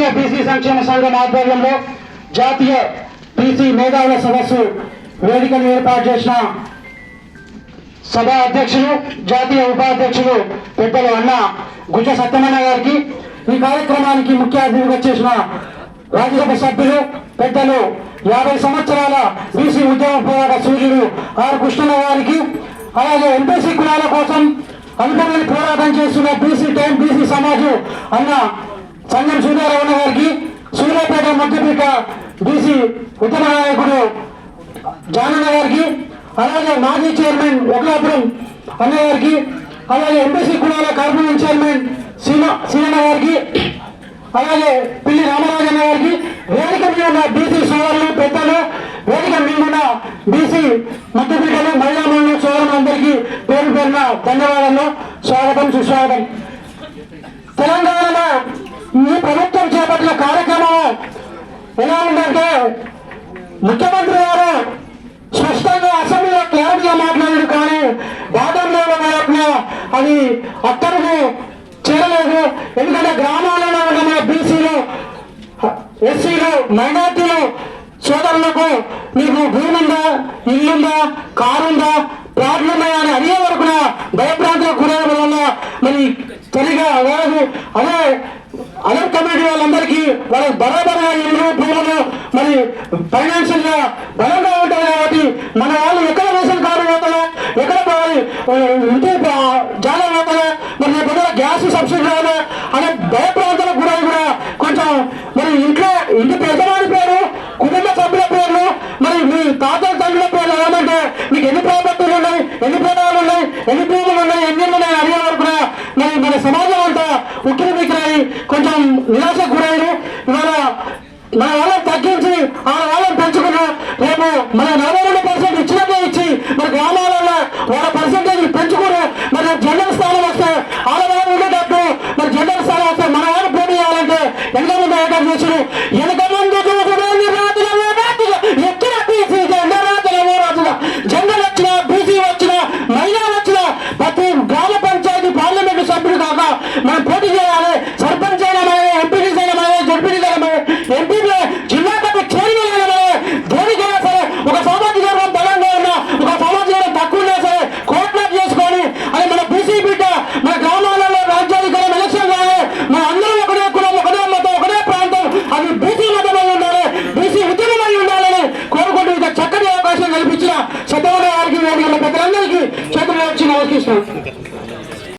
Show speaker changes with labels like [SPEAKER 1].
[SPEAKER 1] జాతీయ బీసీ సంక్షేమ సంఘం ఆధ్వర్యంలో జాతీయ బీసీ మేధావుల సదస్సు వేదికను ఏర్పాటు చేసిన సభ అధ్యక్షులు జాతీయ ఉపాధ్యక్షులు పెద్దలు అన్న గుజ సత్యమన్న గారికి ఈ కార్యక్రమానికి ముఖ్య అతిథిగా చేసిన రాజ్యసభ సభ్యులు పెద్దలు యాభై సంవత్సరాల బీసీ ఉద్యమ పోరాట సూర్యుడు ఆర్ కృష్ణ గారికి అలాగే ఎంపీసీ కులాల కోసం అనుభవం పోరాటం చేస్తున్న బీసీ టైం బీసీ సమాజం అన్న సంగం సూర్యారావణ గారికి సూర్యాపేట మధ్యపీఠ బీసీ ఉత్తమ నాయకుడు జానన్న గారికి అలాగే మాజీ చైర్మన్ ఒకలాపురం అన్న గారికి అలాగే ఎంబీసీ కులాల కార్పొరేషన్ చైర్మన్ సీమ సీనన్న గారికి అలాగే పిల్లి రామరాజన్న గారికి వేదిక మీద ఉన్న బీసీ సోదరులు పెద్దలు వేదిక మీద బీసీ మధ్యపీఠలు మహిళా మండలి సోదరులందరికీ పేరు పేరున ధన్యవాదాలు. స్వాగతం సుస్వాగతం. తెలంగాణలో ఈ ప్రభుత్వం చేపట్టిన కార్యక్రమం ఎలా ఉందంటే ముఖ్యమంత్రి గారు స్పష్టంగా అసెంబ్లీలో క్లారిటీగా మాట్లాడారు కానీ బాదం మాట్లాడిన అది అక్కడికి చేరలేదు. ఎందుకంటే గ్రామాలలో ఉన్న మన బీసీలు ఎస్సీలు మైనార్టీలు సోదరులకు మీకు భూమి ఉందా ఇల్లుందా కారు ఉందా ప్లాట్లు ఉన్నాయా అని అడిగే వరకు భయప్రాంతాలకు గురవడం వల్ల మరి సరిగా వాళ్ళకు అదే అదే కమిటీ వాళ్ళందరికీ వాళ్ళకి బరాబరగా ఇల్లు భూములు మరి ఫైనాన్షియల్గా బలంగా ఉంటాయి కాబట్టి మన వాళ్ళు ఎక్కడ రేషన్ కార్డు పోతారో ఎక్కడ పోవాలి ఇంటి జాగా పోతారో మరి రేపు గ్యాస్ సబ్సిడీ రావాలి అనే భయప్రాంతాలకు కూడా కూడా కొంచెం మరి ఇంట్లో ఇంటి పెద్దవాడి పేరు కుటుంబ సభ్యుల పేర్లు మరి మీ తాతల తండ్రుల పేర్లు ఏమంటే మీకు ఎన్ని ప్రాపర్టీలు ఉన్నాయి ఎన్ని పొలాలు ఉన్నాయి ఎన్ని భూములు ఉన్నాయి మన వాళ్ళని Okay.